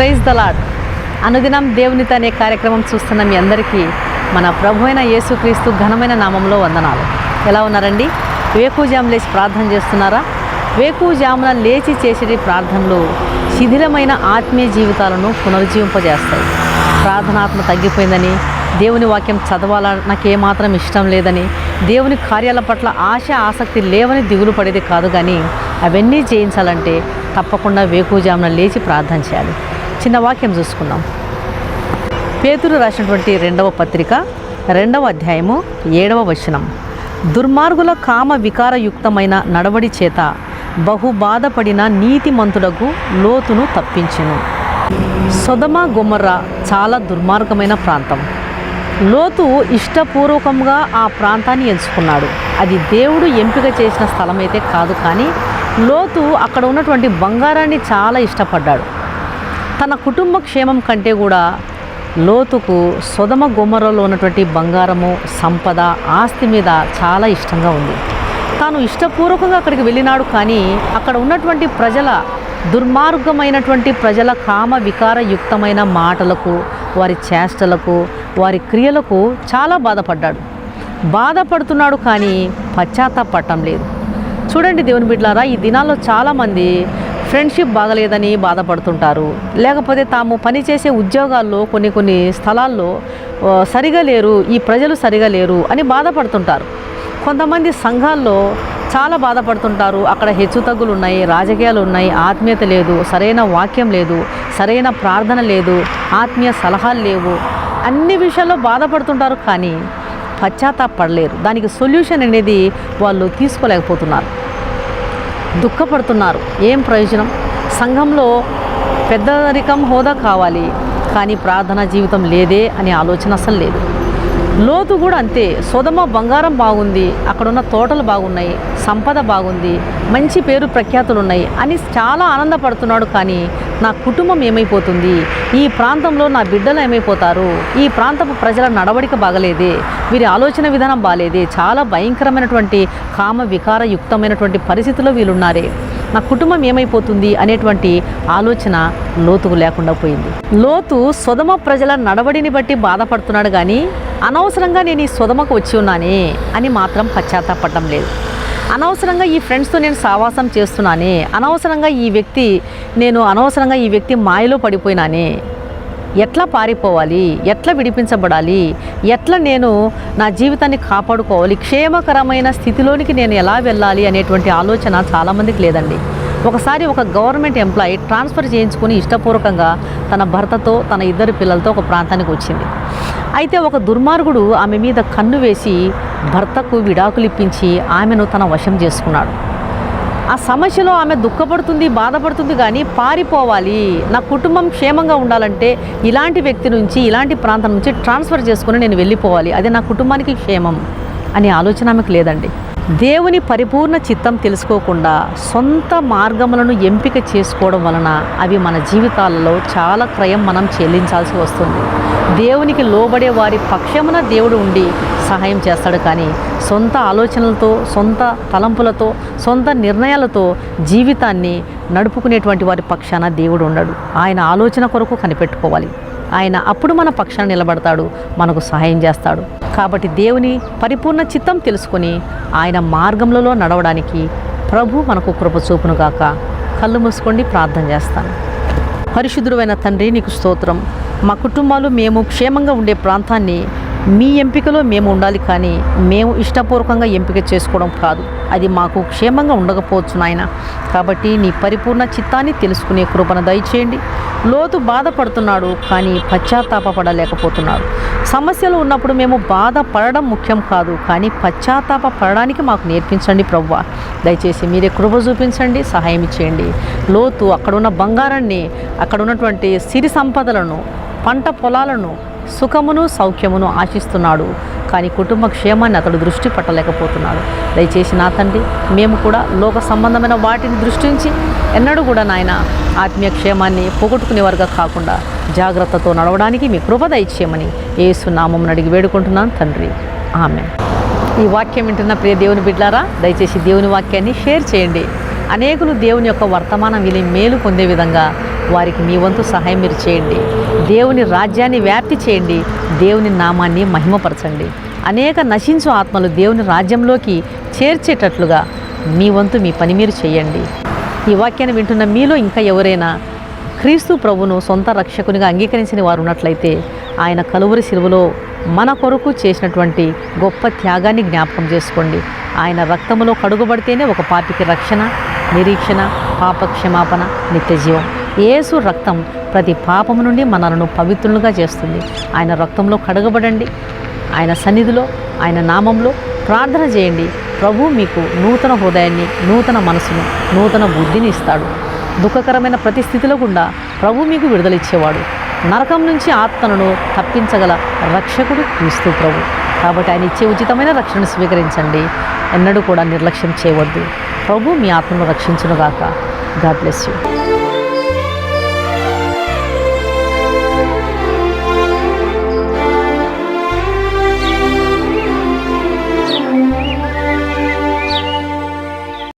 Praise the Lord అనుదినం దేవునితో అనే కార్యక్రమం చూస్తున్న మీ అందరికీ మన ప్రభు అయిన యేసుక్రీస్తు ఘనమైన నామంలో వందనాలు. ఎలా ఉన్నారండి? వేకుజాము లేచి ప్రార్థన చేస్తున్నారా? వేకుజామున లేచి చేసేటి ప్రార్థనలు శిథిలమైన ఆత్మీయ జీవితాలను పునరుజ్జీవింపజేస్తాయి. ప్రార్థనాత్మ తగ్గిపోయిందని దేవుని వాక్యం చదవాలని నాకు ఏమాత్రం ఇష్టం లేదని దేవుని కార్యాల పట్ల ఆశ ఆసక్తి లేవని దిగులు పడేది కాదు కానీ అవన్నీ చేయించాలంటే తప్పకుండా వేకుజామున లేచి ప్రార్థన చేయాలి. చిన్న వాక్యం చూసుకుందాం. పేతురు రాసినటువంటి రెండవ పత్రిక రెండవ అధ్యాయము ఏడవ వచనం. దుర్మార్గుల కామ వికారయుక్తమైన నడవడి చేత బహు బాధపడిన నీతిమంతుడకు లోతును తప్పించెను. సొదమ గుమర్ర చాలా దుర్మార్గమైన ప్రాంతం. లోతు ఇష్టపూర్వకంగా ఆ ప్రాంతాన్ని ఎంచుకున్నాడు. అది దేవుడు ఎంపిక చేసిన స్థలం అయితే కాదు కానీ లోతు అక్కడ ఉన్నటువంటి బంగారాన్ని చాలా ఇష్టపడ్డాడు. తన కుటుంబ క్షేమం కంటే కూడా లోతుకు సొదమ గుమ్మరలో ఉన్నటువంటి బంగారము సంపద ఆస్తి మీద చాలా ఇష్టంగా ఉంది. తాను ఇష్టపూర్వకంగా అక్కడికి వెళ్ళినాడు కానీ అక్కడ ఉన్నటువంటి ప్రజల దుర్మార్గమైనటువంటి ప్రజల కామ వికారయుక్తమైన మాటలకు వారి చేష్టలకు వారి క్రియలకు చాలా బాధపడ్డాడు. బాధపడుతున్నాడు కానీ పశ్చాత్తాపడటం లేదు. చూడండి దేవుని బిడ్డలారా ఈ దినాల్లో చాలామంది ఫ్రెండ్షిప్ బాగలేదని బాధపడుతుంటారు. లేకపోతే తాము పనిచేసే ఉద్యోగాల్లో కొన్ని కొన్ని స్థలాల్లో సరిగా లేరు ఈ ప్రజలు సరిగా లేరు అని బాధపడుతుంటారు. కొంతమంది సంఘాల్లో చాలా బాధపడుతుంటారు. అక్కడ హెచ్చుతగ్గులు ఉన్నాయి రాజకీయాలు ఉన్నాయి ఆత్మీయత లేదు సరైన వాక్యం లేదు సరైన ప్రార్థన లేదు ఆత్మీయ సలహాలు లేవు. అన్ని విషయాల్లో బాధపడుతుంటారు కానీ పశ్చాత్తాపడలేరు. దానికి సొల్యూషన్ అనేది వాళ్ళు తీసుకోలేకపోతున్నారు. దుఃఖపడుతున్నారు. ఏం ప్రయోజనం? సంఘంలో పెద్దరికం హోదా కావాలి కానీ ప్రార్థనా జీవితం లేదే అనే ఆలోచన అసలు లేదు. లోతు కూడా అంతే. సొదమ బంగారం బాగుంది అక్కడున్న తోటలు బాగున్నాయి సంపద బాగుంది మంచి పేరు ప్రఖ్యాతులు ఉన్నాయి అని చాలా ఆనందపడుతున్నాడు కానీ నా కుటుంబం ఏమైపోతుంది? ఈ ప్రాంతంలో నా బిడ్డలు ఏమైపోతారు? ఈ ప్రాంతపు ప్రజల నడవడిక బాగలేదే. వీరి ఆలోచన విధానం బాగాలేదే చాలా భయంకరమైనటువంటి కామ వికారయుక్తమైనటువంటి పరిస్థితిలో వీళ్ళున్నారే. నా కుటుంబం ఏమైపోతుంది అనేటువంటి ఆలోచన లోతుకు లేకుండా పోయింది. లోతు సుధమ ప్రజల నడవడిని బట్టి బాధపడుతున్నాడు కానీ అనవసరంగా నేను ఈ సుధమకు వచ్చి ఉన్నానే అని మాత్రం పశ్చాత్తాపడడం లేదు. అనవసరంగా ఈ ఫ్రెండ్స్తో నేను సావాసం చేస్తున్నానే అనవసరంగా ఈ వ్యక్తి నేను అనవసరంగా ఈ వ్యక్తి మాయలో పడిపోయినానే. ఎట్లా పారిపోవాలి? ఎట్లా విడిపించబడాలి? ఎట్లా నేను నా జీవితాన్ని కాపాడుకోవాలి? క్షేమకరమైన స్థితిలోనికి నేను ఎలా వెళ్ళాలి అనేటువంటి ఆలోచన చాలామందికి లేదండి. ఒకసారి ఒక గవర్నమెంట్ ఎంప్లాయీ ట్రాన్స్ఫర్ చేయించుకుని ఇష్టపూర్వకంగా తన భర్తతో తన ఇద్దరు పిల్లలతో ఒక ప్రాంతానికి వచ్చింది. అయితే ఒక దుర్మార్గుడు ఆమె మీద కన్ను వేసి భర్తకు విడాకులు ఇప్పించి ఆమెను తన వశం చేసుకున్నాడు. ఆ సమస్యలో ఆమె దుఃఖపడుతుంది బాధపడుతుంది కానీ పారిపోవాలి. నా కుటుంబం క్షేమంగా ఉండాలంటే ఇలాంటి వ్యక్తి నుంచి ఇలాంటి ప్రాంతం నుంచి ట్రాన్స్ఫర్ చేసుకుని నేను వెళ్ళిపోవాలి. అది నా కుటుంబానికి క్షేమం అనే ఆలోచన ఆమెకు లేదండి. దేవుని పరిపూర్ణ చిత్తం తెలుసుకోకుండా సొంత మార్గములను ఎంపిక చేసుకోవడం వలన అవి మన జీవితాలలో చాలా క్రయం మనం చెల్లించాల్సి వస్తుంది. దేవునికి లోబడే వారి పక్షమున దేవుడు ఉండి సహాయం చేస్తాడు కానీ సొంత ఆలోచనలతో సొంత తలంపులతో సొంత నిర్ణయాలతో జీవితాన్ని నడుపుకునేటువంటి వారి పక్షాన దేవుడు ఉండడు. ఆయన ఆలోచన కొరకు కనిపెట్టుకోవాలి. ఆయన అప్పుడు మన పక్షాన నిలబడతాడు మనకు సహాయం చేస్తాడు. కాబట్టి దేవుని పరిపూర్ణ చిత్తం తెలుసుకొని ఆయన మార్గంలో నడవడానికి ప్రభు మనకు కృప చూపును గాక. కళ్ళు మూసుకోండి ప్రార్థన చేస్తాను. పరిశుద్ధుడైన తండ్రి నీకు స్తోత్రం. మా కుటుంబాలు మేము క్షేమంగా ఉండే ప్రాంతాన్ని మీ ఎంపికలో మేము ఉండాలి కానీ మేము ఇష్టపూర్వకంగా ఎంపిక చేసుకోవడం కాదు. అది మాకు క్షేమంగా ఉండకపోవచ్చు నాయన. కాబట్టి నీ పరిపూర్ణ చిత్తాన్ని తెలుసుకునే కృపను దయచేయండి. లోతు బాధపడుతున్నాడు కానీ పశ్చాత్తాపడలేకపోతున్నాడు సమస్యలు ఉన్నప్పుడు మేము బాధపడడం ముఖ్యం కాదు కానీ పశ్చాత్తాప పడడానికి మాకు నేర్పించండి ప్రవ్వ. దయచేసి మీరే కృప చూపించండి సహాయం చేయండి లోతు అక్కడున్న బంగారాన్ని అక్కడ ఉన్నటువంటి సిరి సంపదలను పంట పొలాలను సుఖమును సౌఖ్యమును ఆశిస్తున్నాడు. కానీ కుటుంబ క్షేమాన్ని అతడు దృష్టి పట్టలేకపోతున్నాడు. దయచేసి నా తండ్రి మేము కూడా లోక సంబంధమైన వాటిని దృష్టించి ఎన్నడూ కూడా నాయన ఆత్మీయ క్షేమాన్ని పోగొట్టుకునేవారుగా కాకుండా జాగ్రత్తతో నడవడానికి మీ కృప దయచేయమని ఏసు నామం అడిగి వేడుకుంటున్నాను తండ్రి. ఆమె ఈ వాక్యం వింటున్న ప్రియ దేవుని బిడ్లారా దయచేసి దేవుని వాక్యాన్ని షేర్ చేయండి. అనేకులు దేవుని యొక్క వర్తమానం విని మేలు పొందే విధంగా వారికి మీ వంతు సహాయం మీరు చేయండి. దేవుని రాజ్యాన్ని వ్యాప్తి చేయండి. దేవుని నామాన్ని మహిమపరచండి. అనేక నశించు ఆత్మలు దేవుని రాజ్యంలోకి చేర్చేటట్లుగా మీ వంతు మీ పని మీరు చేయండి. ఈ వాక్యాన్ని వింటున్న మీలో ఇంకా ఎవరైనా క్రీస్తు ప్రభును సొంత రక్షకునిగా అంగీకరించిన వారు ఉన్నట్లయితే ఆయన కలువరి శిలువలో మన కొరకు చేసినటువంటి గొప్ప త్యాగాన్ని జ్ఞాపకం చేసుకోండి. ఆయన రక్తములో కడుగుబడితేనే ఒక పాపికి రక్షణ నిరీక్షణ పాప క్షమాపణ నిత్య యేసు రక్తం ప్రతి పాపము నుండి మనలను పవిత్రులుగా చేస్తుంది. ఆయన రక్తంలో కడగబడండి. ఆయన సన్నిధిలో ఆయన నామంలో ప్రార్థన చేయండి. ప్రభు మీకు నూతన హృదయాన్ని నూతన మనసును నూతన బుద్ధిని ఇస్తాడు. దుఃఖకరమైన ప్రతి స్థితిలో గుండా ప్రభు మీకు విడుదలిచ్చేవాడు. నరకం నుంచి ఆత్మలను తప్పించగల రక్షకుడు క్రీస్తు ప్రభు. కాబట్టి ఆయన ఇచ్చే ఉచితమైన రక్షణను స్వీకరించండి. ఎన్నడూ కూడా నిర్లక్ష్యం చేయవద్దు. ప్రభు మీ ఆత్మను రక్షించునుగాక. God bless you